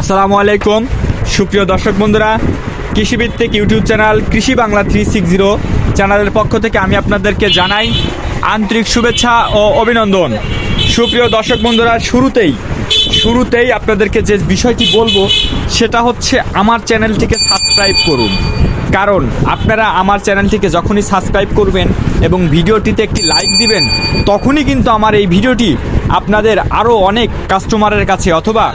আসসালামু আলাইকুম। সুপ্রিয় দর্শক বন্ধুরা, কৃষিভিত্তিক ইউটিউব চ্যানেল কৃষি বাংলা থ্রি সিক্স জিরো চ্যানেলের পক্ষ থেকে আমি আপনাদেরকে জানাই আন্তরিক শুভেচ্ছা ও অভিনন্দন। সুপ্রিয় দর্শক বন্ধুরা, শুরুতেই শুরুতেই আপনাদেরকে যে বিষয়টি বলব, সেটা হচ্ছে আমার চ্যানেলটিকে সাবস্ক্রাইব করুন। কারণ আপনারা আমার চ্যানেলটিকে যখনই সাবস্ক্রাইব করবেন এবং ভিডিওটিতে একটি লাইক দিবেন, তখনই কিন্তু আমার এই ভিডিওটি আপনাদের আরও অনেক কাস্টমারের কাছে অথবা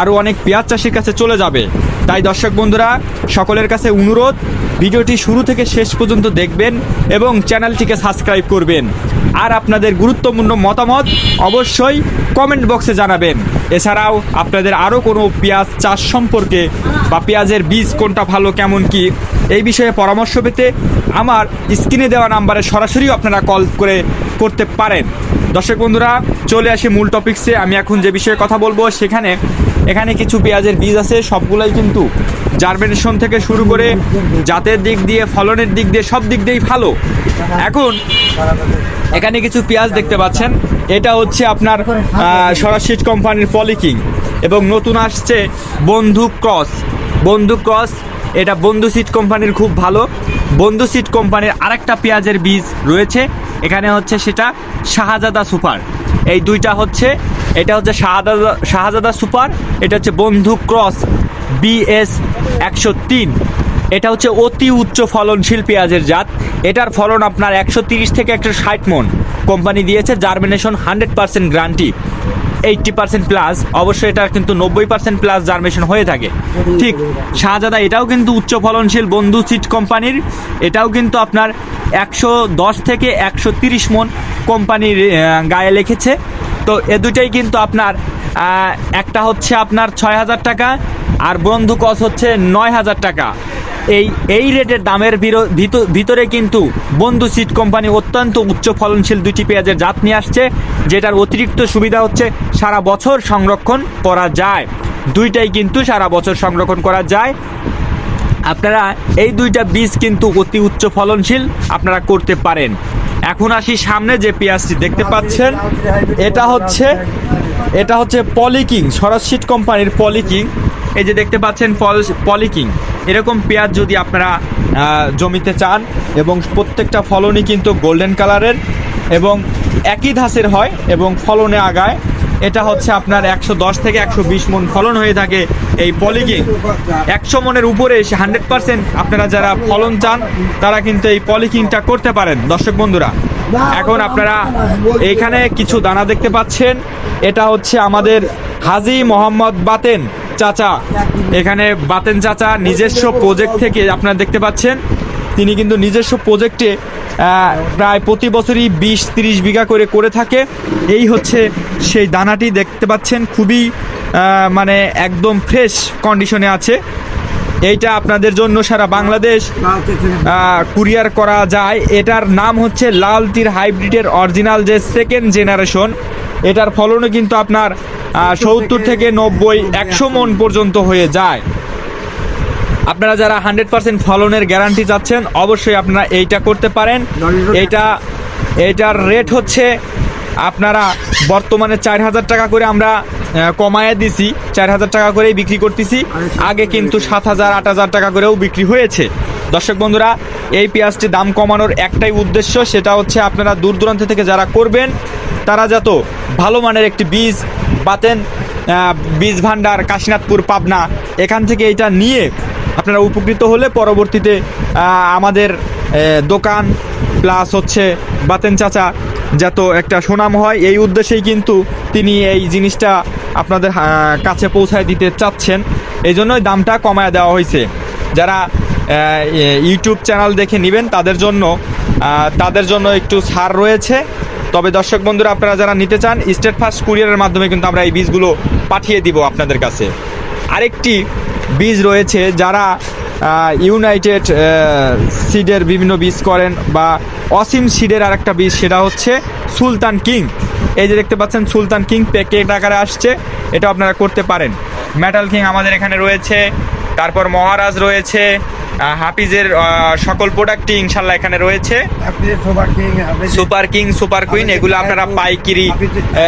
আরও অনেক পেঁয়াজ চাষির কাছে চলে যাবে। তাই দর্শক বন্ধুরা, সকলের কাছে অনুরোধ, ভিডিওটি শুরু থেকে শেষ পর্যন্ত দেখবেন এবং চ্যানেলটিকে সাবস্ক্রাইব করবেন। আর আপনাদের গুরুত্বপূর্ণ মতামত অবশ্যই কমেন্ট বক্সে জানাবেন। এছাড়াও আপনাদের আরও কোনো পেঁয়াজ চাষ সম্পর্কে বা পেঁয়াজের বীজ কোনটা ভালো, কেমন কি, এই বিষয়ে পরামর্শ পেতে আমার স্ক্রিনে দেওয়া নাম্বারে সরাসরিও আপনারা কল করে করতে পারেন। দর্শক বন্ধুরা, চলে আসি মূল টপিক্সে আমি এখন যে বিষয়ে কথা বলব, সেখানে, এখানে কিছু পেঁয়াজের বীজ আছে, সবগুলোই কিন্তু জার্মিনেশন থেকে শুরু করে জাতের দিক দিয়ে, ফলনের দিক দিয়ে সব দিক দিয়েই ভালো। এখন এখানে কিছু পেঁয়াজ দেখতে পাচ্ছেন। এটা হচ্ছে আপনার সরাসিট কোম্পানির পলিকিং এবং নতুন আসছে বন্ধু ক্রস। বন্ধু ক্রস, এটা বন্ধু সিট কোম্পানির খুব ভালো। বন্ধু সিট কোম্পানির আরেকটা পেঁয়াজের বীজ রয়েছে। এখানে হচ্ছে সেটা শাহজাদা সুপার। এই দুইটা হচ্ছে এটা হচ্ছে শাহজাদা শাহজাদা সুপার, এটা হচ্ছে বন্ধু ক্রস বিএস একশো তিন। এটা হচ্ছে অতি উচ্চ ফলনশীল পেঁয়াজের জাত। এটার ফলন আপনার একশো তিরিশ থেকে একশো ষাট মন। কোম্পানি দিয়েছে germination hundred percent guarantee. Eighty percent plus. অবশ্যই এটা কিন্তু নব্বই পার্সেন্ট প্লাস জার্মেশন হয়ে থাকে। ঠিক, শাহজাদা এটাও কিন্তু উচ্চ ফলনশীল বন্ধু সিট কোম্পানির। এটাও কিন্তু আপনার একশো দশ থেকে একশো তিরিশ মন কোম্পানির গায়ে লিখেছে। তো এ দুটাই কিন্তু আপনার একটা হচ্ছে আপনার ছয় হাজার টাকা, আর বন্ধু কস হচ্ছে নয় হাজার টাকা। এই এই রেটের দামের ভিতরে কিন্তু বন্ধু সিট কোম্পানি অত্যন্ত উচ্চ ফলনশীল দুটি পেঁয়াজের জাত নিয়ে আসছে, যেটার অতিরিক্ত সুবিধা হচ্ছে সারা বছর সংরক্ষণ করা যায়। দুইটাই কিন্তু সারা বছর সংরক্ষণ করা যায়। আপনারা এই দুইটা বীজ কিন্তু অতি উচ্চ ফলনশীল আপনারা করতে পারেন। এখন আসি সামনে যে পেঁয়াজটি দেখতে পাচ্ছেন, এটা হচ্ছে এটা হচ্ছে পলিকিং সরাসিট কোম্পানির পলিকিং এই যে দেখতে পাচ্ছেন পলিকিং এরকম পেঁয়াজ যদি আপনারা জমিতে চান, এবং প্রত্যেকটা ফলনই কিন্তু গোল্ডেন কালারের এবং একই ধাসের হয়, এবং ফলনে আগায়। এটা হচ্ছে আপনার একশো দশ থেকে একশো বিশ মন ফলন হয়ে থাকে এই পলিকিং একশো মনের উপরে এসে হান্ড্রেড পার্সেন্ট আপনারা যারা ফলন চান, তারা কিন্তু এই পলিকিংটা করতে পারেন। দর্শক বন্ধুরা, এখন আপনারা এখানে কিছু দানা দেখতে পাচ্ছেন। এটা হচ্ছে আমাদের হাজি মোহাম্মদ বাতেন চাচা। এখানে বাতেন চাচা নিজস্ব প্রজেক্ট থেকে আপনারা দেখতে পাচ্ছেন। তিনি কিন্তু নিজস্ব প্রজেক্টে প্রায় প্রতি বছরই বিশ তিরিশ বিঘা করে করে থাকে। এই হচ্ছে সেই দানাটি দেখতে পাচ্ছেন, খুবই মানে একদম ফ্রেশ কন্ডিশনে আছে। এইটা আপনাদের জন্য সারা বাংলাদেশ কুরিয়ার করা যায়। এটার নাম হচ্ছে লাল তীর হাইব্রিডের অরিজিনাল যে সেকেন্ড জেনারেশন এটার ফলনও কিন্তু আপনার সত্তর থেকে নব্বই, একশো মন পর্যন্ত হয়ে যায়। আপনারা যারা হান্ড্রেড পার্সেন্ট ফলনের গ্যারান্টি চাচ্ছেন, অবশ্যই আপনারা এইটা করতে পারেন। এইটা, এইটার রেট হচ্ছে, আপনারা বর্তমানে চার হাজার টাকা করে আমরা কমায়ে দিছি, চার হাজার টাকা করেই বিক্রি করতেছি। আগে কিন্তু সাত হাজার, আট হাজার টাকা করেও বিক্রি হয়েছে। দর্শক বন্ধুরা, এই পেঁয়াজটি দাম কমানোর একটাই উদ্দেশ্য, সেটা হচ্ছে আপনারা দূর দূরান্ত থেকে যারা করবেন, তারা যত ভালো মানের একটি বীজ বাতেন বীজ ভান্ডার, কাশীনাথপুর, পাবনা, এখান থেকে এটা নিয়ে আপনারা উপকৃত হলে পরবর্তীতে আমাদের দোকান প্লাস হচ্ছে বাতেন চাচা যত একটা সুনাম হয়। এই উদ্দেশ্যেই কিন্তু তিনি এই জিনিসটা আপনাদের কাছে পৌঁছায় দিতে চাচ্ছেন। এই জন্যই দামটা কমায় দেওয়া হয়েছে। যারা ইউটিউব চ্যানেল দেখে নেবেন, তাদের জন্য তাদের জন্য একটু ছাড় রয়েছে। তবে দর্শক বন্ধুরা, আপনারা যারা নিতে চান স্টেট ফার্স্ট কুরিয়ারের মাধ্যমে কিন্তু আমরা এই বীজগুলো পাঠিয়ে দিব আপনাদের কাছে। আরেকটি বীজ রয়েছে যারা ইউনাইটেড সিডের বিভিন্ন বীজ করেন বা অসীম সিডের আর একটা বীজ সেটা হচ্ছে সুলতান কিং। এই যে দেখতে পাচ্ছেন সুলতান কিং প্যাকেট আকারে আসছে, এটা আপনারা করতে পারেন। মেটাল কিং আমাদের এখানে রয়েছে, তারপর মহারাজ রয়েছে হাফিজের আহ, সকল প্রোডাক্টই ইনশাল্লাহ এখানে রয়েছে। সুপার কিং সুপার কুইন এগুলো আপনারা পাইকিরি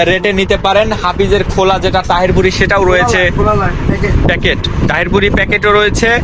রেটে নিতে পারেন। হাফিজের খোলা যেটা তাহিরপুরি সেটাও রয়েছে। প্যাকেট তাহিরপুরি প্যাকেটও রয়েছে।